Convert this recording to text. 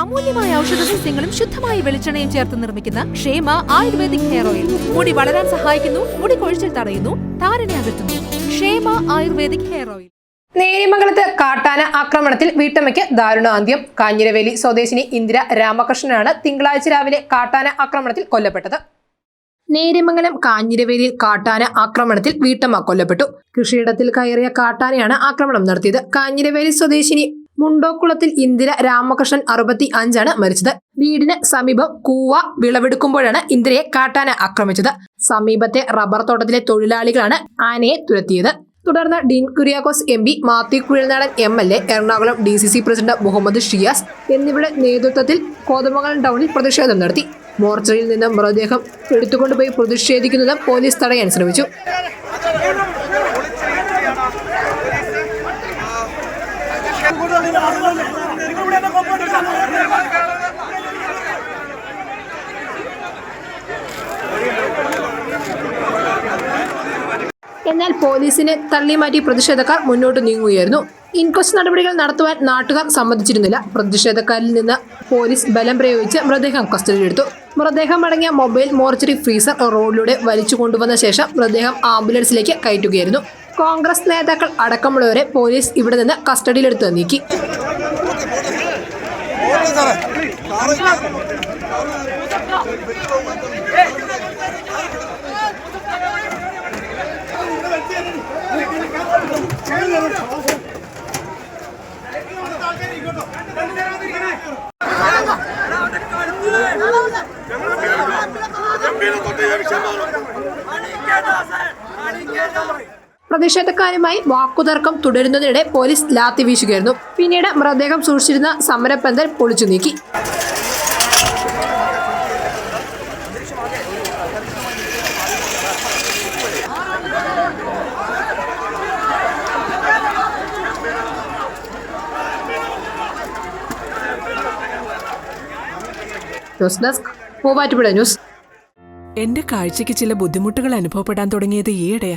അമൂല്യമായ ഔഷധ സസ്യങ്ങളും ശുദ്ധമായ വെളിച്ചെണ്ണയും ചേർത്ത് നിർമ്മിക്കുന്ന ക്ഷേമ ആയുർവേദിക് ഹെയർ ഓയിൽ. മുടി വളരാൻ സഹായിക്കുന്നു മുടി കൊഴിച്ചിൽ തടയുന്നു താരനെ അകറ്റുന്നു. ക്ഷേമ ആയുർവേദിക് ഹെയർ ഓയിൽ. നേരിമംഗലത്ത് കാട്ടാന ആക്രമണത്തിൽ വീട്ടമ്മയ്ക്ക് ദാരുണാന്ത്യം കാഞ്ഞിരവേലി സ്വദേശിനി ഇന്ദിര രാമകൃഷ്ണനാണ് തിങ്കളാഴ്ച രാവിലെ കാട്ടാന ആക്രമണത്തിൽ കൊല്ലപ്പെട്ടത്. നേര്യമംഗലം കാഞ്ഞിരവേലിയിൽ കാട്ടാന ആക്രമണത്തിൽ വീട്ടമ്മ കൊല്ലപ്പെട്ടു. കൃഷിയിടത്തിൽ കയറിയ കാട്ടാനയാണ് ആക്രമണം നടത്തിയത്. കാഞ്ഞിരവേലി സ്വദേശിനി മുണ്ടോക്കുളത്തിൽ ഇന്ദിര രാമകൃഷ്ണൻ അറുപത്തി അഞ്ചാണ് മരിച്ചത്. വീടിന് സമീപം കൂവ വിളവെടുക്കുമ്പോഴാണ് ഇന്ദിരയെ കാട്ടാന ആക്രമിച്ചത്. സമീപത്തെ റബ്ബർ തോട്ടത്തിലെ തൊഴിലാളികളാണ് ആനയെ തുരത്തിയത്. തുടർന്ന് Dean Kuriakose M P Mathew Kuzhalnadan M L A Ernakulam D C C president Muhammad Shiyas എന്നിവരുടെ നേതൃത്വത്തിൽ കോതമംഗലം ടൗണിൽ പ്രതിഷേധം നടത്തി. മോർച്ചറിയിൽ നിന്നും മൃതദേഹം എടുത്തുകൊണ്ടുപോയി പ്രതിഷേധിക്കുന്നത് പോലീസ് തടയാൻ ശ്രമിച്ചു. എന്നാൽ പോലീസിനെ തള്ളിമാറ്റി പ്രതിഷേധക്കാർ മുന്നോട്ട് നീങ്ങുകയായിരുന്നു. ഇൻക്വസ്റ്റ് നടപടികൾ നടത്തുവാൻ നാട്ടുകാർ സമ്മതിച്ചിരുന്നില്ല. പ്രതിഷേധക്കാരിൽ നിന്ന് പോലീസ് ബലം പ്രയോഗിച്ച് മൃതദേഹം കസ്റ്റഡിയിലെടുത്തു. മൃതദേഹം അടങ്ങിയ മൊബൈൽ മോർച്ചറി ഫ്രീസർ റോഡിലൂടെ വലിച്ചു കൊണ്ടുവന്ന ശേഷം മൃതദേഹം ആംബുലൻസിലേക്ക് കയറ്റുകയായിരുന്നു. കോൺഗ്രസ് നേതാക്കൾ അടക്കമുള്ളവരെ പോലീസ് ഇവിടെ നിന്ന് കസ്റ്റഡിയിലെടുത്ത് നീക്കി. ഞങ്ങളുടെ തൊട്ടേ വിഷയമാണ് അണിക്കേണ്ട സാർ അണിക്കേണ്ട പ്രതിഷേധക്കാരുമായി വാക്കുതർക്കം തുടരുന്നതിനിടെ പോലീസ് ലാത്തി വീശുകയായിരുന്നു. പിന്നീട് മൃതദേഹം സൂക്ഷിച്ചിരുന്ന സമരപ്പന്തൽ പൊളിച്ചു നീക്കി. ന്യൂസ് എന്റെ കാഴ്ചയ്ക്ക് ചില ബുദ്ധിമുട്ടുകൾ അനുഭവപ്പെടാൻ തുടങ്ങിയത് ഈയിടെയാ.